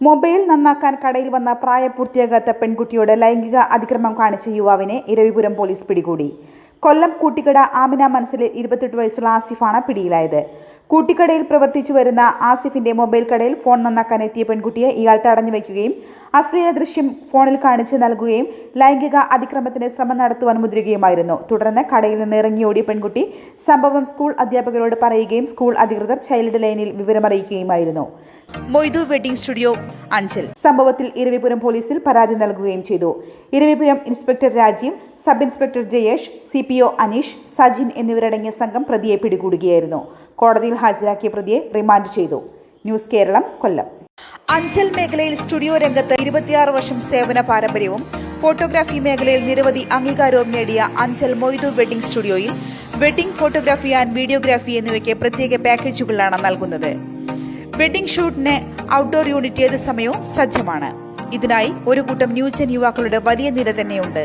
Mobile നന്നാക്കാൻ കടയിൽ വന്ന പ്രായപൂർത്തിയാകാത്ത പെൺകുട്ടിയോട് ലൈംഗിക അതിക്രമം കാണിച്ച യുവാവിനെ ഇരവിപുരം പോലീസ് പിടികൂടി. കൊല്ലം കൂട്ടിക്കട ആമിന മനസ്സിലെ ഇരുപത്തെട്ട് വയസ്സുള്ള ആസിഫാണ് പിടിയിലായത്. കൂട്ടിക്കടയിൽ പ്രവർത്തിച്ചു വരുന്ന ആസിഫിന്റെ മൊബൈൽ കടയിൽ ഫോൺ നന്നാക്കാൻ എത്തിയ പെൺകുട്ടിയെ ഇയാൾ തടഞ്ഞു വയ്ക്കുകയും അശ്ലീല ദൃശ്യം ഫോണിൽ കാണിച്ച് നൽകുകയും ലൈംഗിക അതിക്രമത്തിന് ശ്രമം നടത്തുവാൻ മുതിരുകയുമായിരുന്നു. തുടർന്ന് കടയിൽ നിന്ന് ഇറങ്ങിയോടിയ പെൺകുട്ടി സംഭവം സ്കൂൾ അധ്യാപകരോട് പറയുകയും സ്കൂൾ അധികൃതർ ചൈൽഡ് ലൈനിൽ വിവരമറിയിക്കുകയുമായിരുന്നു. Moidu wedding studio Anchal. സംഭവത്തിൽ ഇരവിപുരം പോലീസിൽ പരാതി നൽകുകയും ചെയ്തു. Eravipuram inspector Rajeev sub inspector Jayesh C P O Aneesh Sajin എന്നിവരടങ്ങിയ സംഘം പ്രതിയെ പിടികൂടുകയായിരുന്നു. കോടതിയിൽ ഹാജരാക്കിയ പ്രതിയെ റിമാൻഡ് ചെയ്തു. ന്യൂസ് കേരളം കൊല്ലം. അഞ്ചൽ മേഖലയിൽ സ്റ്റുഡിയോ രംഗത്ത് ഇരുപത്തിയാറ് വർഷം സേവന പാരമ്പര്യവും ഫോട്ടോഗ്രാഫി മേഖലയിൽ നിരവധി അംഗീകാരവും നേടിയ അഞ്ചൽ മൊയ്തു വെഡിംഗ് സ്റ്റുഡിയോയിൽ വെഡിംഗ് ഫോട്ടോഗ്രാഫി ആൻഡ് വീഡിയോഗ്രാഫി എന്നിവയ്ക്ക് പ്രത്യേക പാക്കേജുകളാണ് നൽകുന്നത്. വെഡിംഗ് ഷൂട്ടിന് ഔട്ട്ഡോർ യൂണിറ്റ് ഏത് സമയവും സജ്ജമാണ്. ഇതിനായി ഒരു കൂട്ടം ന്യൂജൻ യുവാക്കളുടെ വലിയ നിര തന്നെയുണ്ട്.